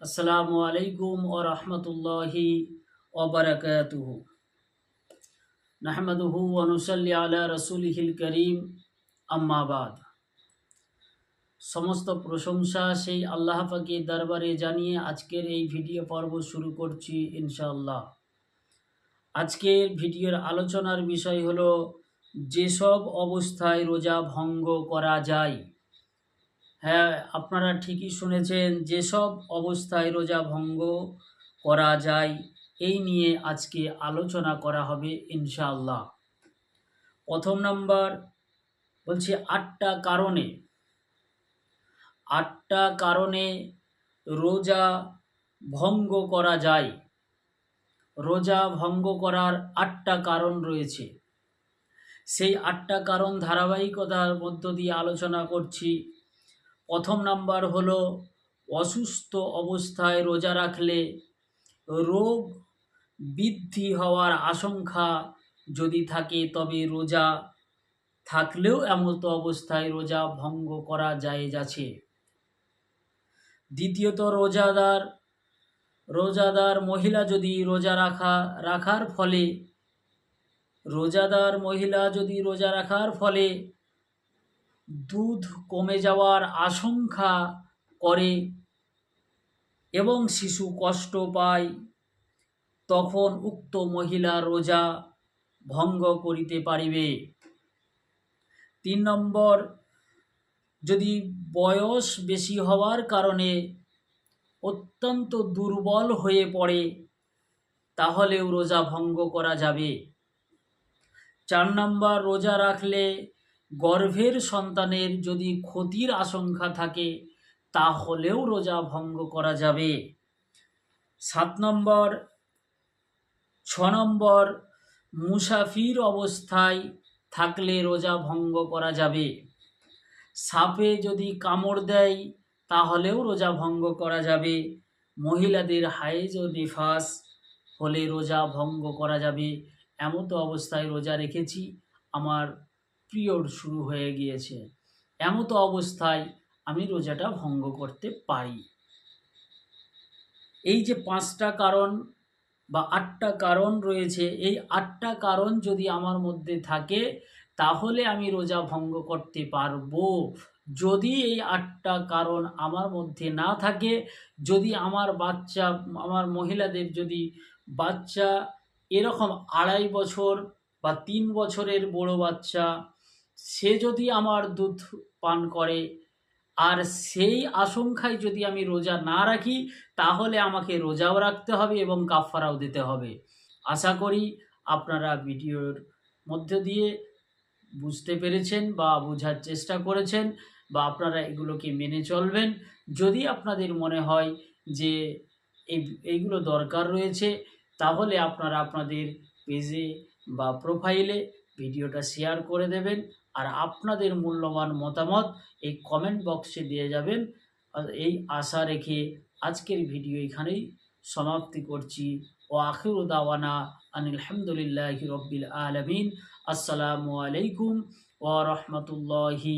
আসসালামু আলাইকুম ও রহমতুল্লাহি ওবরাকাতুহ নাহমাদুহু অনুসল্লি আলা রসুলহিল করিম আম্মাবাদ সমস্ত প্রশংসা সেই আল্লাহ পাকের দরবারে জানিয়ে আজকের এই ভিডিও পর্ব শুরু করছি ইনশাআল্লাহ। আজকের ভিডিওর আলোচনার বিষয় হলো, যেসব অবস্থায় রোজা ভঙ্গ করা যায় হ্যাঁ আপনারা ঠিকই শুনেছেন যেসব অবস্থায় রোজা ভঙ্গ করা যায়। এই নিয়ে আজকে আলোচনা করা হবে ইনশাআল্লাহ। প্রথম নাম্বার বলছি আটটা কারণে। আটটা কারণে রোজা ভঙ্গ করা যায়। রোজা ভঙ্গ করার আটটা কারণ রয়েছে। সেই আটটা কারণ ধারাবাহিকতার মধ্য দিয়ে আলোচনা করছি। প্রথম নাম্বার হলো, অসুস্থ অবস্থায় রোজা রাখলে রোগ বৃদ্ধি হওয়ার আশঙ্কা যদি থাকে, তবে রোজা থাকলেও এমতো অবস্থায় রোজা ভঙ্গ করা যায় যাচ্ছে। দ্বিতীয়ত, রোজাদার রোজাদার মহিলা যদি রোজা রাখা, রাখার ফলে, রোজাদার মহিলা যদি রোজা রাখার ফলে দুধ কমে যাওয়ার আশঙ্কা করে এবং শিশু কষ্ট পায়, তখন উক্ত মহিলা রোজা ভঙ্গ করিতে পারিবে। তিন নম্বর, যদি বয়স বেশি হওয়ার কারণে অত্যন্ত দুর্বল হয়ে পড়ে, তাহলেও রোজা ভঙ্গ করা যাবে। চার নম্বর, রোজা রাখলে গর্ভের সন্তানের যদি ক্ষতির আশঙ্কা থাকে, তাহলেও রোজা ভঙ্গ করা যাবে। সাত নম্বর, ছ নম্বর, মুসাফির অবস্থায় থাকলে রোজা ভঙ্গ করা যাবে। সাপে যদি কামড় দেয়, তাহলেও রোজা ভঙ্গ করা যাবে। মহিলাদের হাইজ ও নিফাস হলে রোজা ভঙ্গ করা যাবে। এমতো অবস্থায় রোজা রেখেছি। আমার পিরিয়ড শুরু হয়ে গিয়েছে। এমতো অবস্থায় আমি রোজাটা ভঙ্গ করতে পারি। এই যে পাঁচটা কারণ বা আটটা কারণ রয়েছে, এই আটটা কারণ যদি আমার মধ্যে থাকে, তাহলে আমি রোজা ভঙ্গ করতে পারব। যদি এই আটটা কারণ আমার মধ্যে না থাকে, যদি আমার বাচ্চা, আমার মহিলাদের যদি বাচ্চা এরকম আড়াই বছর বা তিন বছরের বড় বাচ্চা সে যদি আমার দুধ পান করে, আর সেই আশঙ্কায় যদি আমি রোজা না রাখি, তাহলে আমাকে রোজাও রাখতে হবে এবং কাফারাও দিতে হবে। আশা করি আপনারা ভিডিওর মধ্য দিয়ে বুঝতে পেরেছেন বা বোঝার চেষ্টা করেছেন বা আপনারা এগুলোকে মেনে চলবেন। যদি আপনাদের মনে হয় যে এই, এইগুলো দরকার রয়েছে, তাহলে আপনারা আপনাদের পেজে বা প্রোফাইলে ভিডিওটা শেয়ার করে দেবেন। আর আপনাদের মূল্যবান মতামত এই কমেন্ট বক্সে দিয়ে যাবেন। এই আশা রেখে আজকের ভিডিও এখানেই সমাপ্তি করছি। ও আখির দাওয়ানা আনিলহামদুলিল্লাহ রব্বিল আলমিন। আসসালামু আলাইকুম ও রহমতুল্লাহি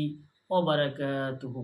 ওবরাকাতুহু